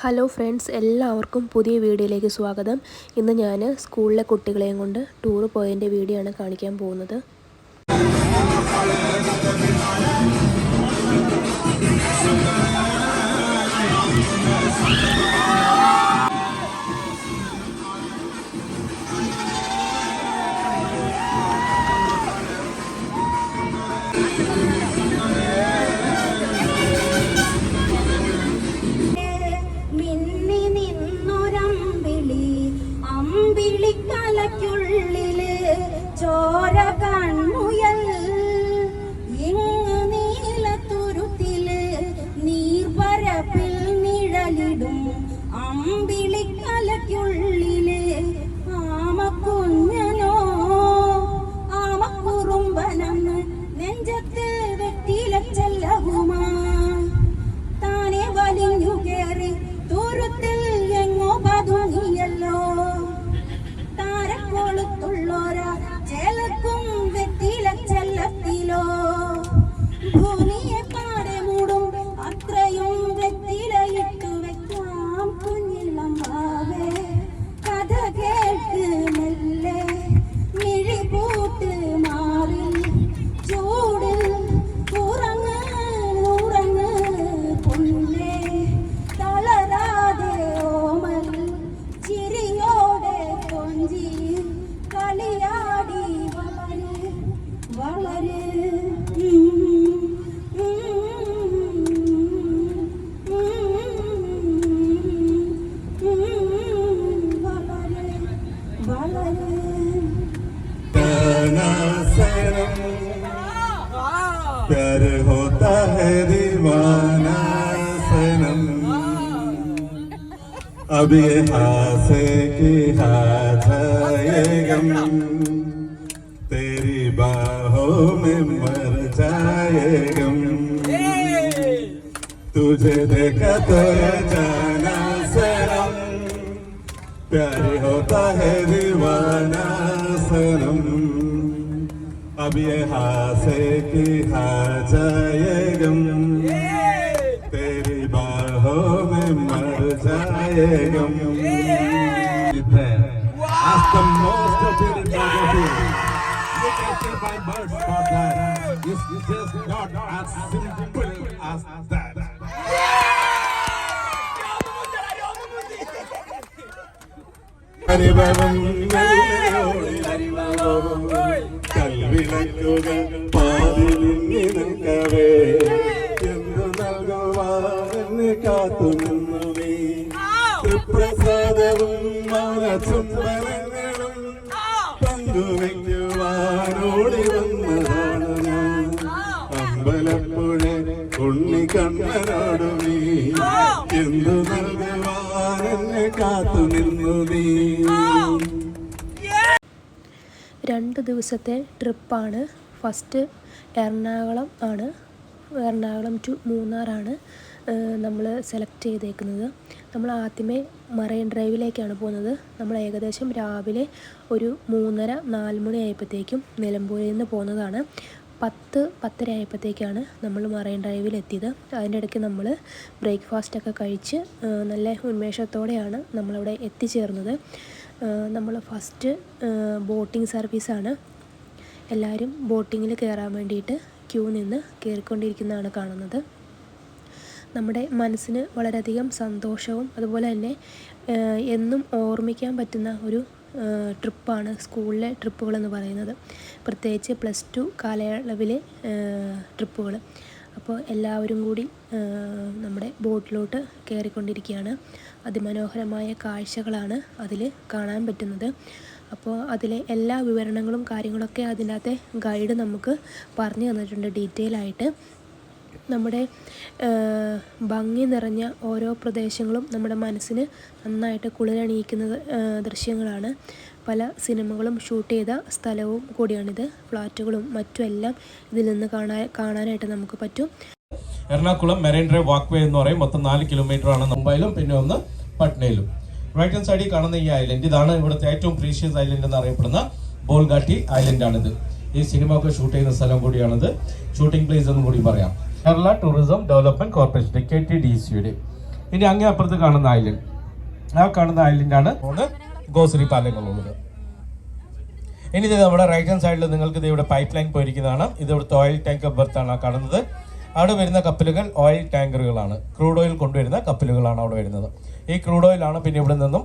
Hello friends എല്ലാവർക്കും പുതിയ വീഡിയോയിലേക്ക് സ്വാഗതം. ഇന്ന് ഞാൻ സ്കൂളിലെ കുട്ടികളെയും കൊണ്ട് ടൂർ പോയതിന്റെ വീഡിയോ ആണ് കാണിക്കാൻ പോകുന്നത്. ചോര കൺമുയൽ നിഴലിടും. അമ്പിളിക്കലയ്ക്കുള്ളിൽ दिवानासनम। हास के हाथ गम तेरी बाहों में मर जाएगम। तुझे देखा तो जाना सनम प्यार होता है दीवाना सनम अब ये हासे की खा जाए गम तेरी बाहों में मर जाए गम That's the most beautiful photography. You can still find birds for that. It's just not as simple as that. പരിഭവം മെല്ലയോടി അനുഭവം കൽവിളക്കുകൾ പാതിലിങ്ങി നിൽക്കവേ എന്തു നൽകുവാനെന്നെ കാത്തു നിന്നു നീ തൃപ്രസാദവും മൗന ചുംബനങ്ങളും പങ്കുവയ്ക്കുവാനോടി വന്നതാണ് ഞാൻ. അമ്പലപ്പുഴ ഉണ്ണി കണ്ണനോട് നീ എന്തു നൽകുവാനെന്ന് കാത്തു നിന്നു നീ രണ്ട് ദിവസത്തെ ട്രിപ്പാണ്. ഫസ്റ്റ് എറണാകുളം ആണ്. എറണാകുളം ടു മൂന്നാറാണ് നമ്മൾ സെലക്ട് ചെയ്തേക്കുന്നത്. നമ്മൾ ആദ്യമേ മറൈൻ ഡ്രൈവിലേക്കാണ് പോകുന്നത്. നമ്മൾ ഏകദേശം രാവിലെ ഒരു മൂന്നര നാല് മണി ആയപ്പോഴത്തേക്കും നിലമ്പൂരിൽ നിന്ന് പോകുന്നതാണ്. പത്ത് പത്തര ആയപ്പോഴത്തേക്കാണ് നമ്മൾ മറൈൻ ഡ്രൈവിൽ എത്തിയത് അതിന്റെ ഇടയ്ക്ക് നമ്മൾ ബ്രേക്ക്ഫാസ്റ്റൊക്കെ കഴിച്ച് നല്ല ഉന്മേഷത്തോടെയാണ് നമ്മളവിടെ എത്തിച്ചേർന്നത്. നമ്മൾ ഫസ്റ്റ് ബോട്ടിംഗ് സർവീസാണ്. എല്ലാവരും ബോട്ടിങ്ങിൽ കയറാൻ വേണ്ടിയിട്ട് ക്യൂ നിന്ന് കയറിക്കൊണ്ടിരിക്കുന്നതാണ് കാണുന്നത്. നമ്മുടെ മനസ്സിന് വളരെയധികം സന്തോഷവും അതുപോലെ തന്നെ എന്നും ഓർമ്മിക്കാൻ പറ്റുന്ന ഒരു ട്രിപ്പാണ് സ്കൂളിലെ ട്രിപ്പുകളെന്ന് പറയുന്നത്. പ്രത്യേകിച്ച് പ്ലസ് ടു കാലയളവിലെ ട്രിപ്പുകൾ അപ്പോൾ എല്ലാവരും കൂടി നമ്മുടെ ബോട്ടിലോട്ട് കയറിക്കൊണ്ടിരിക്കുകയാണ്. അതിമനോഹരമായ കാഴ്ചകളാണ് അതിൽ കാണാൻ പറ്റുന്നത്. അപ്പോൾ അതിലെ എല്ലാ വിവരണങ്ങളും കാര്യങ്ങളൊക്കെ അതിനകത്തെ ഗൈഡ് നമുക്ക് പറഞ്ഞു തന്നിട്ടുണ്ട് ഡീറ്റെയിൽ ആയിട്ട്. നമ്മുടെ ഭംഗി നിറഞ്ഞ ഓരോ പ്രദേശങ്ങളും നമ്മുടെ മനസ്സിന് നന്നായിട്ട് കുളിരണിയിക്കുന്ന ദൃശ്യങ്ങളാണ്. പല സിനിമകളും ഷൂട്ട് ചെയ്ത സ്ഥലവും കൂടിയാണിത്. ഫ്ലാറ്റുകളും മറ്റുമെല്ലാം ഇതിൽ നിന്ന് കാണാൻ കാണാനായിട്ട് നമുക്ക് പറ്റും. Ernakulam marine drive walk way എന്ന് പറയും. മൊത്തം നാല് കിലോമീറ്റർ ആണ് മുംബൈയിലും പിന്നെ ഒന്ന് പട്നയിലും. റൈറ്റ് ഹാൻഡ് സൈഡിൽ കാണുന്ന ഈ ഐലൻഡ് ഇതാണ് ഇവിടുത്തെ ഏറ്റവും പ്രീഷ്യസ് ഐലൻഡ് എന്ന് അറിയപ്പെടുന്ന ബോൾഗാട്ടി ഐലൻഡ് ആണിത്. ഈ സിനിമ ഒക്കെ ഷൂട്ട് ചെയ്യുന്ന സ്ഥലം കൂടിയാണിത്. ഷൂട്ടിംഗ് പ്ലേസ് എന്ന് കൂടി പറയാം. Kerala tourism development corporation K T D സിയുടെ ഇനി അങ്ങേ അപ്പുറത്ത് കാണുന്ന ഐലൻഡ് ആ കാണുന്ന ഐലൻഡാണ് മൂന്ന് ഗോശ്രീ പാലങ്ങളുള്ളത്. ഇനി ഇത് നമ്മുടെ റൈറ്റ് ഹാൻഡ് സൈഡിൽ നിങ്ങൾക്ക് ഇവിടെ പൈപ്പ് ലൈൻ പോയിരിക്കുന്നതാണ്. ഇത് ഇവിടുത്തെ ഓയിൽ ടാങ്കർ ബർത്താണ് കാണുന്നത്. അവിടെ വരുന്ന കപ്പലുകൾ ഓയിൽ ടാങ്കറുകളാണ് ക്രൂഡ് ഓയിൽ കൊണ്ടുവരുന്ന കപ്പലുകളാണ് അവിടെ വരുന്നത്. ഈ ക്രൂഡ് ഓയിലാണ് പിന്നെ ഇവിടെ നിന്നും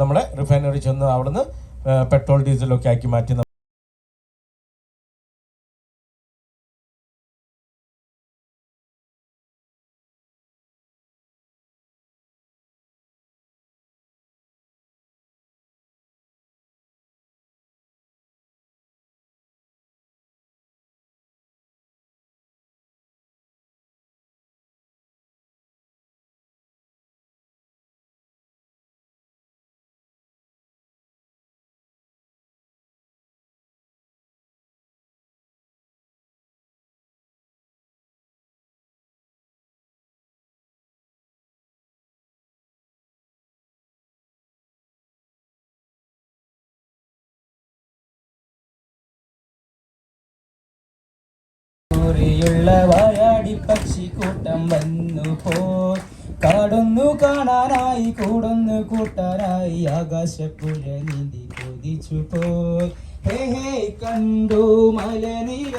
നമ്മുടെ റിഫൈനറി ചെന്ന് അവിടുന്ന് പെട്രോൾ ഡീസലൊക്കെ ആക്കി മാറ്റി വന്നു പോ. കാടൊന്നു കാണാനായി കൂടൊന്നു കൂട്ടാനായി ആകാശപ്പുഴ നീന്തി കൊതിച്ചു പോയി ഹേ ഹേ കണ്ടു മലനിര.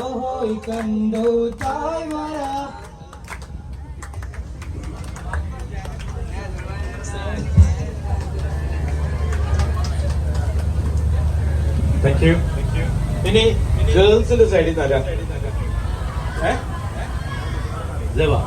ഓഹോയ് കണ്ടു തായ്മര താങ്ക് യു ഇനി ഗേൾസിന്റെ സൈഡിൽ देवा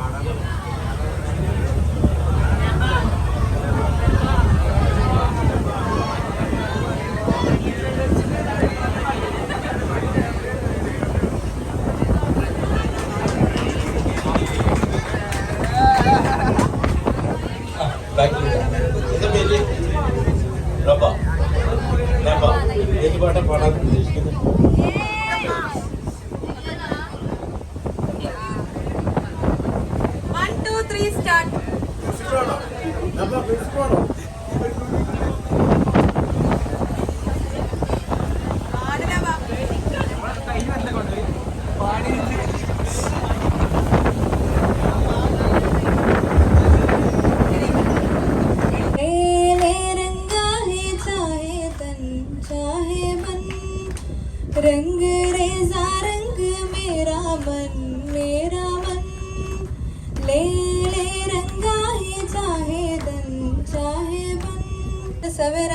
రబ్బా రబ్బా ఎందుబాట పాడాలని తీసుకుని ത്രീ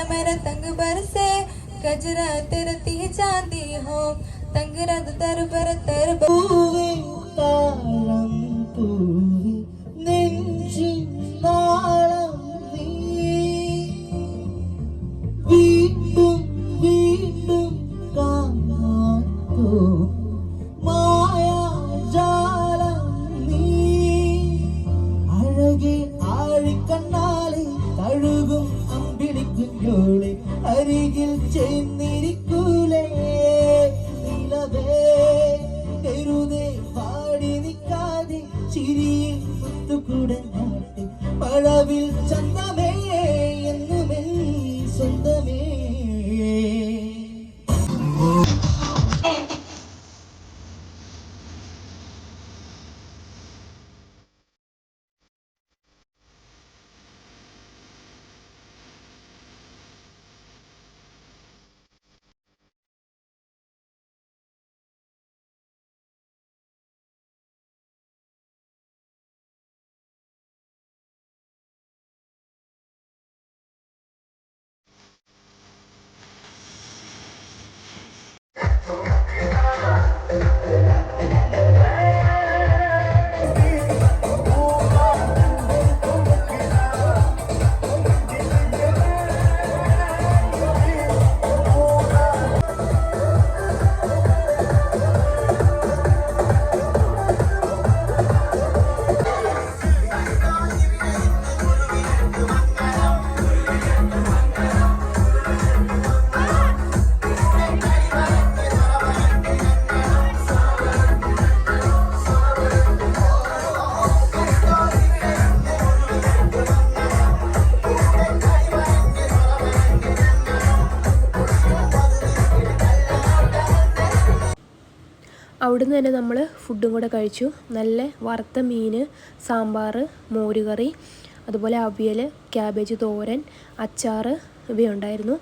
मेरा तंग बर ऐसी कजरा तिरती जाती हो। तंग रद तर बर तर तारा അവിടുന്ന് തന്നെ നമ്മൾ ഫുഡും കൂടെ കഴിച്ചു. നല്ല വറുത്ത മീൻ സാമ്പാർ മോരുകറി അതുപോലെ അവിയൽ ക്യാബേജ് തോരൻ അച്ചാർ ഇവയുണ്ടായിരുന്നു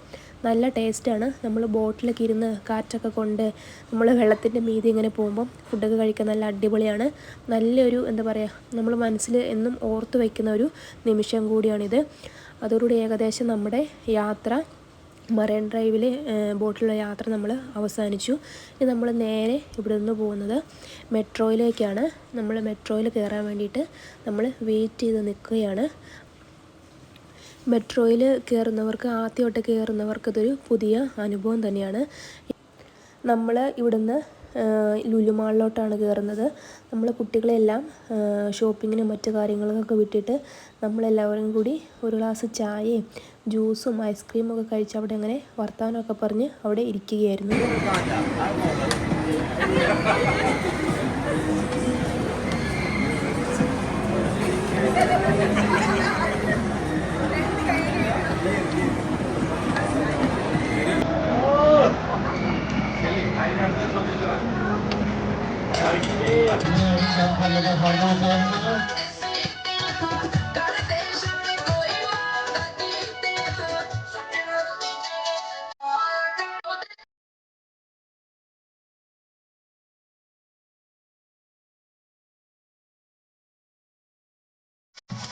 നല്ല ടേസ്റ്റാണ് നമ്മൾ ബോട്ടിലൊക്കെ ഇരുന്ന് കാറ്റൊക്കെ കൊണ്ട് നമ്മൾ വെള്ളത്തിന്റെ മീതി ഇങ്ങനെ പോകുമ്പം ഫുഡൊക്കെ കഴിക്കാൻ നല്ല അടിപൊളിയാണ്. നല്ലൊരു എന്താ പറയുക നമ്മൾ മനസ്സിൽ എന്നും ഓർത്ത് വയ്ക്കുന്ന ഒരു നിമിഷം കൂടിയാണിത്. അതോടുകൂടി ഏകദേശം നമ്മുടെ യാത്ര മറൈൻ ഡ്രൈവിൽ ബോട്ടിലുള്ള യാത്ര നമ്മൾ അവസാനിച്ചു. ഇനി നമ്മൾ നേരെ ഇവിടെ നിന്ന് പോകുന്നത് മെട്രോയിലേക്കാണ്. നമ്മൾ മെട്രോയിൽ കയറാൻ വേണ്ടിയിട്ട് നമ്മൾ വെയിറ്റ് ചെയ്ത് നിൽക്കുകയാണ് മെട്രോയിൽ കയറുന്നവർക്ക് ആദ്യമായിട്ട് കയറുന്നവർക്ക് ഇതൊരു പുതിയ അനുഭവം തന്നെയാണ്. നമ്മൾ ഇവിടുന്ന് ലുലുമാളിലോട്ടാണ് കയറുന്നത്. നമ്മൾ കുട്ടികളെല്ലാം ഷോപ്പിങ്ങിനും മറ്റു കാര്യങ്ങൾക്കൊക്കെ വിട്ടിട്ട് നമ്മളെല്ലാവരും കൂടി ഒരു ഗ്ലാസ് ചായയും ജ്യൂസും ഐസ്ക്രീമും ഒക്കെ കഴിച്ച് അവിടെ അങ്ങനെ വർത്തമാനമൊക്കെ പറഞ്ഞ് അവിടെ ഇരിക്കുകയായിരുന്നു.